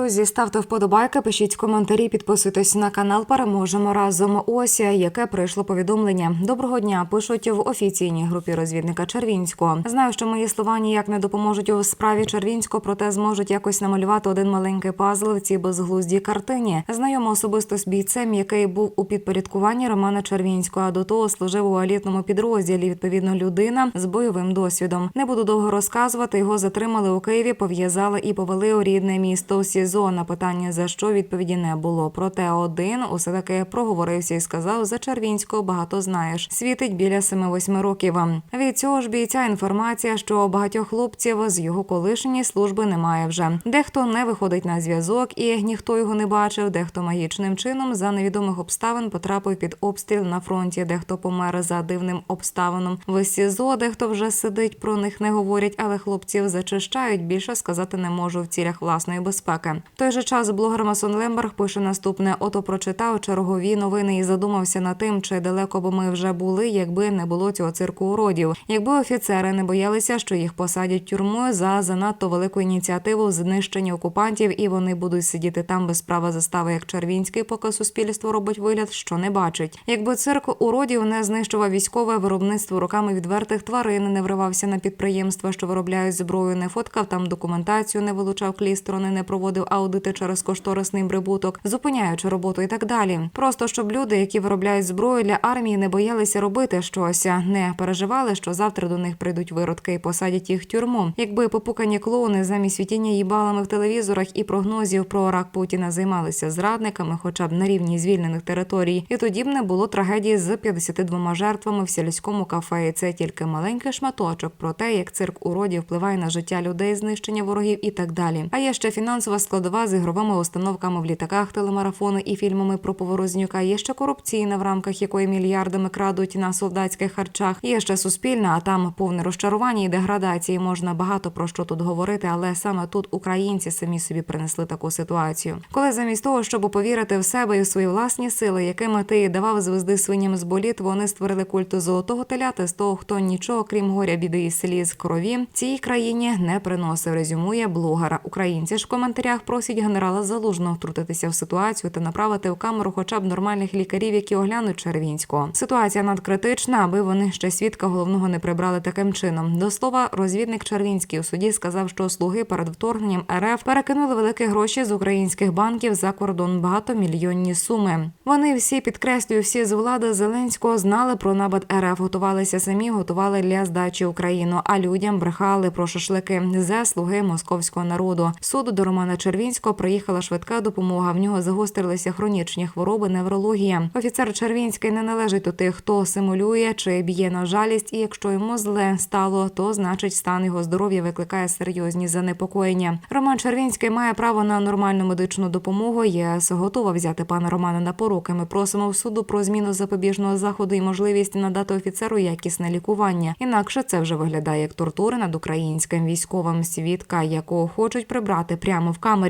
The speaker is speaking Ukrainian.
друзі. Ставте вподобайки, пишіть коментарі, підписуйтесь на канал. Переможемо разом. Ось яке прийшло повідомлення. Доброго дня. Пишуть в офіційній групі розвідника Червінського. Знаю, що мої слова ніяк не допоможуть у справі Червінського, проте зможуть якось намалювати один маленький пазл в цій безглуздій картині. Знайомо особисто з бійцем, який був у підпорядкуванні Романа Червінського. А до того служив у елітному підрозділі. Відповідно, людина з бойовим досвідом. Не буду довго розказувати. Його затримали у Києві, пов'язали і повели у рідне місто у СІЗО. На питання за що відповіді не було. Проте один усе таки проговорився і сказав: за Червінського багато знаєш. Світить біля 7-8 років. Від цього ж бійця інформація, що багатьох хлопців з його колишньої служби немає вже. Дехто не виходить на зв'язок і ніхто його не бачив. Дехто магічним чином за невідомих обставин потрапив під обстріл на фронті. Дехто помер за дивним обставином в СІЗО. Дехто вже сидить, про них не говорять, але хлопців зачищають. Більше сказати не можу в цілях власної безпеки. В той же час блогер Масон Лемберг пише наступне: ото прочитав чергові новини і задумався над тим, чи далеко б ми вже були, якби не було цього цирку уродів. Якби офіцери не боялися, що їх посадять тюрмою за занадто велику ініціативу знищення окупантів, і вони будуть сидіти там без права застави, як Червінський, поки суспільство робить вигляд, що не бачить. Якби цирк уродів не знищував військове виробництво руками відвертих тварин, не вривався на підприємства, що виробляють зброю, не фоткав там документацію, не вилучав клістрони, не проводив аудити через кошторисний прибуток, зупиняючи роботу і так далі. Просто щоб люди, які виробляють зброю для армії, не боялися робити щось, не переживали, що завтра до них прийдуть виродки і посадять їх в тюрму. Якби попукані клоуни замість світіння їбалами в телевізорах і прогнозів про рак Путіна займалися зрадниками, хоча б на рівні звільнених територій, і тоді б не було трагедії з 52 жертвами в сільському кафе. Це тільки маленький шматочок про те, як цирк уродів впливає на життя людей, знищення ворогів і так далі. А є ще фінансова складова з ігровими установками в літаках, телемарафони і фільмами про Поворознюка. Є ще корупційна, в рамках якої мільярдами крадуть на солдатських харчах. Є ще суспільна, а там повне розчарування і деградації. Можна багато про що тут говорити, але саме тут українці самі собі принесли таку ситуацію. Коли замість того, щоб повірити в себе і в свої власні сили, якими ти давав звезди свиням з боліт, вони створили культу золотого теляти з того, хто нічого, крім горя, біди і сліз крові, цій країні не приносив. Резюмує блогера. Українці ж в коментарях просять генерала Залужного втрутитися в ситуацію та направити в камеру хоча б нормальних лікарів, які оглянуть Червінського. Ситуація надкритична, аби вони ще свідка головного не прибрали таким чином. До слова, розвідник Червінський у суді сказав, що слуги перед вторгненням РФ перекинули великі гроші з українських банків за кордон багатомільйонні суми. Вони всі підкреслюю, всі з влади Зеленського знали про напад РФ, готувалися самі, готували для здачі Україну. А людям брехали про шашлики за слуги московського народу. В Суд до Романа Червінського приїхала швидка допомога. В нього загострилися хронічні хвороби, неврологія. Офіцер Червінський не належить до тих, хто симулює чи б'є на жалість. І якщо йому зле стало, то значить стан його здоров'я викликає серйозні занепокоєння. Роман Червінський має право на нормальну медичну допомогу. ЄС готова взяти пана Романа на поруки. Ми просимо в суду про зміну запобіжного заходу і можливість надати офіцеру якісне лікування. Інакше це вже виглядає як тортури над українським військовим свідка, якого хочуть прибрати прямо в камері.